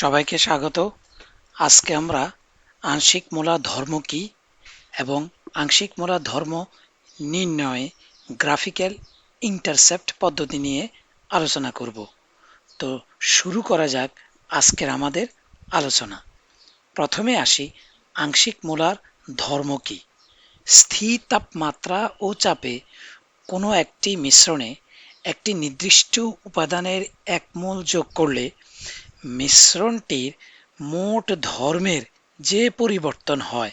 সবাইকে স্বাগত। আজকে আমরা আংশিক মূলা ধর্ম কি এবং আংশিক মূলা ধর্ম নির্ণয়ে গ্রাফিক্যাল ইন্টারসেপ্ট পদ্ধতি নিয়ে আলোচনা করব। তো শুরু করা যাক আজকের আমাদের আলোচনা। প্রথমে আসি, আংশিক মূলার ধর্ম কি? স্থির তাপমাত্রা ও চাপে কোনো একটি মিশ্রণে একটি নির্দিষ্ট উপাদানের এক মোল যোগ করলে মিশ্রণটির মোট ধর্মের যে পরিবর্তন হয়,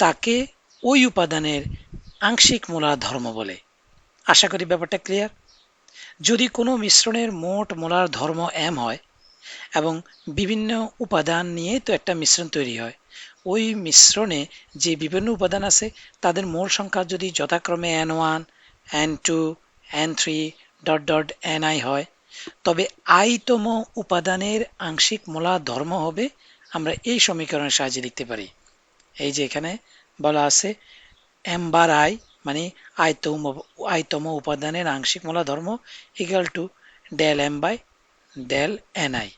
তাকে ওই উপাদানের আংশিক মোলার ধর্ম বলে। আশা করি ব্যাপারটা ক্লিয়ার যদি কোনো মিশ্রণের মোট মোলার ধর্ম এম হয় এবং বিভিন্ন উপাদান নিয়ে তো একটা মিশ্রণ তৈরি হয়, ওই মিশ্রণে যে বিভিন্ন উপাদান আছে, তাদের মোল সংখ্যা যদি যথাক্রমে N one N two N three dot dot N I হয় তবে আইতম উপাদানের আংশিক মোলার ধর্ম হবে, আমরা এই সমীকরণের সাহায্যে লিখতে পারি। এই যে এখানে বলা আছে এম বার আই মানে আয়তম আয়তম উপাদানের আংশিক মোলা ধর্ম equal to del M by del N I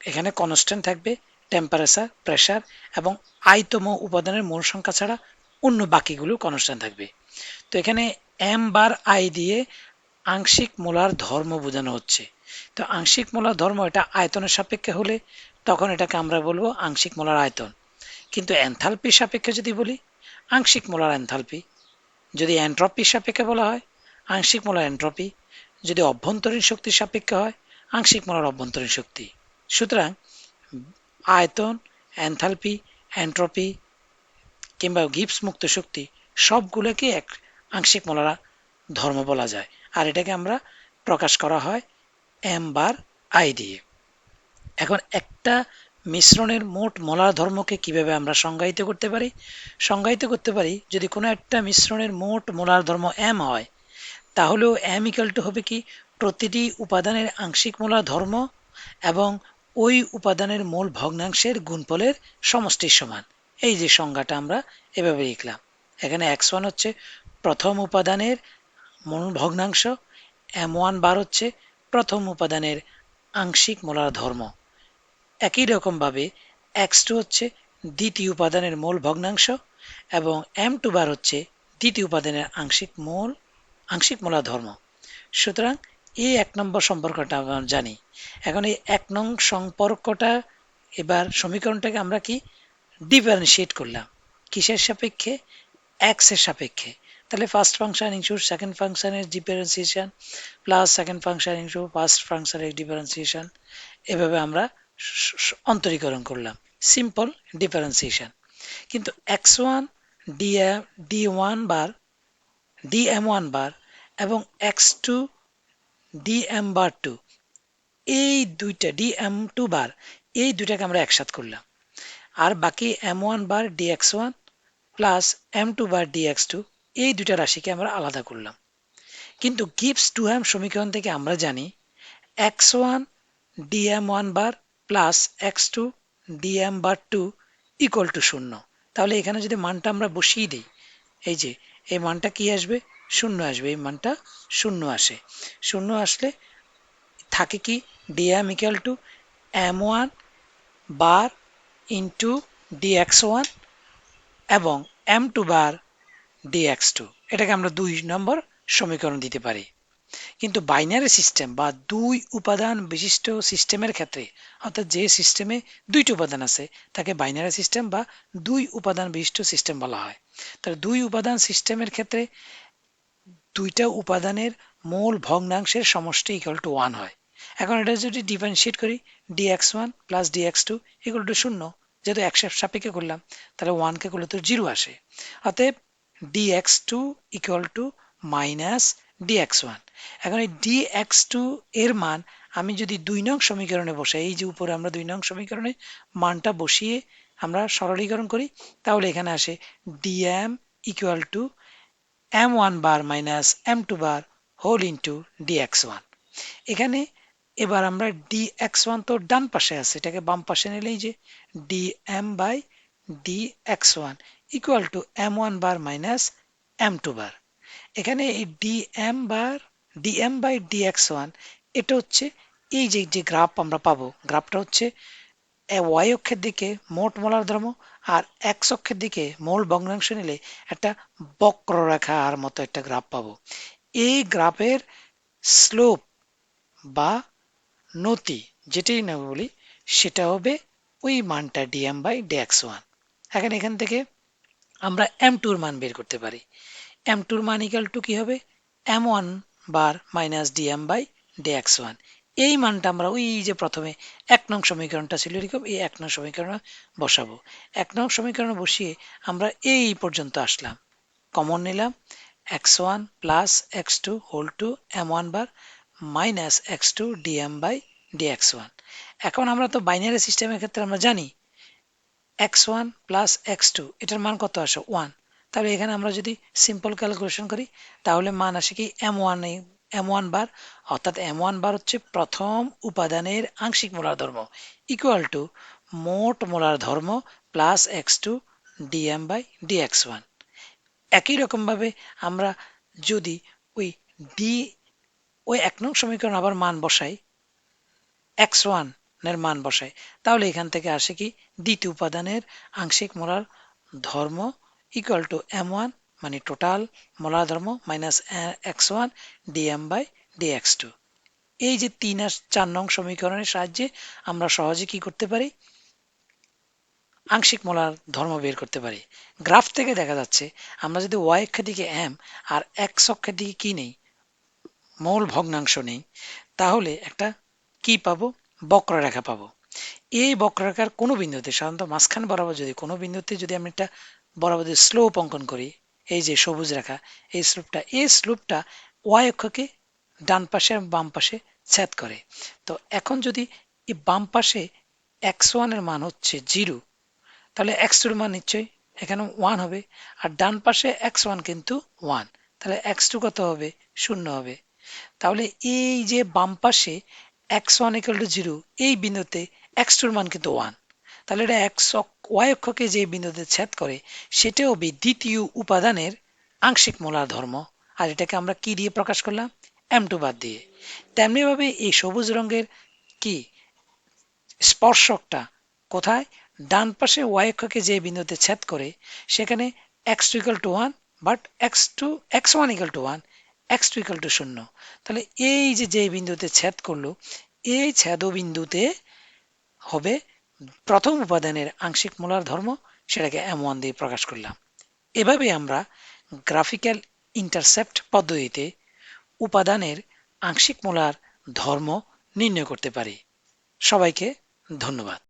এখানে কনস্ট্যান্ট থাকবে টেম্পারেচার প্রেশার এবং আয়তম উপাদানের মূল সংখ্যা ছাড়া অন্য বাকিগুলো কনস্ট্যান্ট থাকবে। তো এখানে এম বার আই দিয়ে আংশিক মোলার ধর্ম বোঝানো হচ্ছে। তো আংশিক মোলার ধর্ম এটা আয়তনের সাপেক্ষে হলে তখন এটাকে আমরা বলব আংশিক মোলার আয়তন। কিন্তু এনথালপির সাপেক্ষে যদি বলি, আংশিক মোলার এনথালপি, যদি এন্ট্রপির সাপেক্ষে বলা হয়, আংশিক মোলার এন্ট্রপি, যদি অভ্যন্তরীণ শক্তির সাপেক্ষে হয়, আংশিক মোলার অভ্যন্তরীণ শক্তি। সুতরাং আয়তন, এনথালপি অ্যান্ট্রপি কিংবা গিপস মুক্ত শক্তি সবগুলোকে এক আংশিক মোলারা ধর্ম বলা যায়। আর এটাকে আমরা প্রকাশ করা হয় এম বার আই দিয়ে। এখন একটা মিশ্রণের মোট মলার ধর্মকে কীভাবে আমরা সংজ্ঞায়িত করতে পারি? সংজ্ঞায়িত করতে পারি, যদি কোনো একটা মিশ্রণের মোট মোলার ধর্ম এম হয়, তাহলেও এম ইকাল টু হবে কি প্রতিটি উপাদানের আংশিক মোলার ধর্ম এবং ওই উপাদানের মূল ভগ্নাংশের গুণফলের সমষ্টির সমান। এই যে সংজ্ঞাটা আমরা এভাবে লিখলাম। এখানে এক্স ওয়ান হচ্ছে প্রথম উপাদানের মূল ভগ্নাংশ এম ওয়ান বার হচ্ছে প্রথম উপাদানের আংশিক মোলার ধর্ম। একই রকমভাবে এক্স টু হচ্ছে দ্বিতীয় উপাদানের মূল ভগ্নাংশ এবং এম টু বার হচ্ছে দ্বিতীয় উপাদানের আংশিক মূল, আংশিক মোলার ধর্ম। সুতরাং এই এক নম্বর সম্পর্কটা আমরা জানি। এখন এই এক নং সম্পর্কটা, এবার সমীকরণটাকে আমরা কি ডিফারেন্সিয়েট করলাম? কিসের সাপেক্ষে? এক্সের সাপেক্ষে। তাহলে ফার্স্ট ফাংশন ইনটু সেকেন্ড ফাংশনের differentiation plus second function into first ফাংশনের ডিফারেন্সিয়েশন এভাবে আমরা অন্তরীকরণ করলাম। সিম্পল ডিফারেন্সিয়েশন কিন্তু X one D D one bar D M one bar এবং X two D M bar two এই দুইটা ডি এম টু বার এই দুইটাকে আমরা একসাথ করলাম। আর বাকি M one bar D X one plus M two bar D X two এই দুটা রাশিকে আমরা আলাদা করলাম। কিন্তু গিপস টু এম সমীকরণ থেকে আমরা জানি X one D M one bar plus X two D M bar two equal to শূন্য। তাহলে এখানে যদি মানটা আমরা বসিয়ে দিই, এই যে, এই মানটা কি আসবে? শূন্য আসবে। এই মানটা শূন্য আসে। শূন্য আসলে থাকে কি? D M equal to M one bar into D X one এবং M two bar D X two এটাকে আমরা দুই নম্বর সমীকরণ দিতে পারি। কিন্তু বাইনারি সিস্টেম বা দুই উপাদান বিশিষ্ট সিস্টেমের ক্ষেত্রে, অর্থাৎ যে সিস্টেমে দুইটি উপাদান আছে, তাকে বাইনারি সিস্টেম বা দুই উপাদান বিশিষ্ট সিস্টেম বলা হয়। তাহলে দুই উপাদান সিস্টেমের ক্ষেত্রে দুইটা উপাদানের মূল ভগ্নাংশের সমষ্টি ইকুয়াল টু ওয়ান হয়। এখন এটা যদি ডিফারেন্সিয়েট করি D X one plus D X two equal to শূন্য, যেহেতু একশো সাপেক্ষে করলাম, তাহলে ওয়ানকে করলে তো জিরো আসে। অতএব D X two minus D one এখন এই ডি এক্স টু এর মান আমি যদি দুই নং সমীকরণে বসাই, এই যে উপরে আমরা দুই নং সমীকরণে মানটা বসিয়ে আমরা সরলীকরণ করি, তাহলে এখানে আসে D M equal to M one bar minus M two bar whole one এখানে এবার আমরা ডি এক্স ওয়ান তো ডান পাশে আছে, এটাকে বাম পাশে নিলেই যে M by D X one equal to M one bar minus M two bar এখানে এই D M bar D M by D X one এটা হচ্ছে এই যে যে গ্রাফ আমরা পাবো গ্রাফটা হচ্ছে ওয়াই অক্ষের দিকে মোট মোলার ধর্ম আর এক্স অক্ষের দিকে মোল ভগ্নাংশ নিলে একটা বক্ররেখার মতো একটা গ্রাফ পাবো। এই গ্রাফের স্লোপ বা নতি যেটাই না বলি, সেটা হবে ওই মানটা ডিএম বাই ডিএক্স ওয়ান এখন এখান থেকে আমরা এম টুর মান বের করতে পারি। এম টুর মান ইকাল টু কি হবে? M one bar minus D M by D X one এই মানটা আমরা ওই যে প্রথমে এক নং সমীকরণটা ছিল, এরকম এই এক নং সমীকরণে বসাবো। এক নং সমীকরণে বসিয়ে আমরা এই পর্যন্ত আসলাম। কমন নিলাম X one plus X two whole two M one bar minus X two D M by D X one এখন আমরা তো বাইনারি সিস্টেমের ক্ষেত্রে আমরা জানি X one plus X two এটার মান কত আসে? ওয়ান তাহলে এখানে আমরা যদি সিম্পল ক্যালকুলেশন করি, তাহলে মান আসে কি? M one M one bar, অর্থাৎ এম ওয়ান বার হচ্ছে প্রথম উপাদানের আংশিক মোলার ধর্ম ইকুয়াল টু মোট মোলার ধর্ম plus X two D M by D X one একই রকমভাবে আমরা যদি ওই ডি ওই এক নং সমীকরণ আবার মান বসাই এক্স ওয়ান এর মান বসাই তাহলে এখান থেকে আসে কি? দ্বিতীয় উপাদানের আংশিক মোলার ধর্ম ইকুয়াল টু এম ওয়ান মানে টোটাল মোলার ধর্ম minus X one D M by D X two এই যে তিন আর চার নং সমীকরণের সাহায্যে আমরা সহজে কি করতে পারি? আংশিক মোলার ধর্ম বের করতে পারি। গ্রাফ থেকে দেখা যাচ্ছে, আমরা যদি ওয়াই অক্ষের দিকে এম আর এক্স অক্ষের দিকে কি নেই? মৌল ভগ্নাংশ নেই। তাহলে একটা কি পাবো? বক্ররেখা পাবো। এই বক্ররেখার কোনো বিন্দুতে, সাধারণত মাঝখান বরাবর যদি, কোনো বিন্দুতে যদি আমি একটা বরাবর যদি স্লোপ অঙ্কন করি, এই যে সবুজ রেখা, এই স্লোপটা এই স্লোপটা ওয়াই অক্ষকে ডান পাশে বাম পাশে ছেদ করে। তো এখন যদি এই বাম পাশে এক্স ওয়ানের মান হচ্ছে জিরো তাহলে এক্স টুর মান নিশ্চয়ই এখানে ওয়ান হবে, আর ডান পাশে এক্স ওয়ান কিন্তু ওয়ান তাহলে এক্স টু কত হবে? শূন্য হবে। তাহলে এই যে বাম পাশে X one equal to zero এই বিন্দুতে এক্স টুর মান কিন্তু ওয়ান তাহলে এটা এক্স ওয়াই অক্ষকে যে বিন্দুতে ছেদ করে, সেটাও হবে দ্বিতীয় উপাদানের আংশিক মোলার ধর্ম আর এটাকে আমরা কি দিয়ে প্রকাশ করলাম? এম টু বাদ দিয়ে। তেমনিভাবে এই সবুজ রঙের কি? স্পর্শকটা কোথায়? ডান পাশে ওয়াই অক্ষকে যে বিন্দুতে ছেদ করে, সেখানে X two equal to one but X two, X one equal to one X two equal to শূন্য। তাহলে এই যে যে বিন্দুতে ছেদ করল, এই ছেদ বিন্দুতে হবে প্রথম উপাদানের আংশিক মোলার ধর্ম, সেটাকে এম ওয়ান দিয়ে প্রকাশ করলাম। এভাবে আমরা গ্রাফিক্যাল ইন্টারসেপ্ট পদ্ধতিতে উপাদানের আংশিক মোলার ধর্ম নির্ণয় করতে পারি। সবাইকে ধন্যবাদ।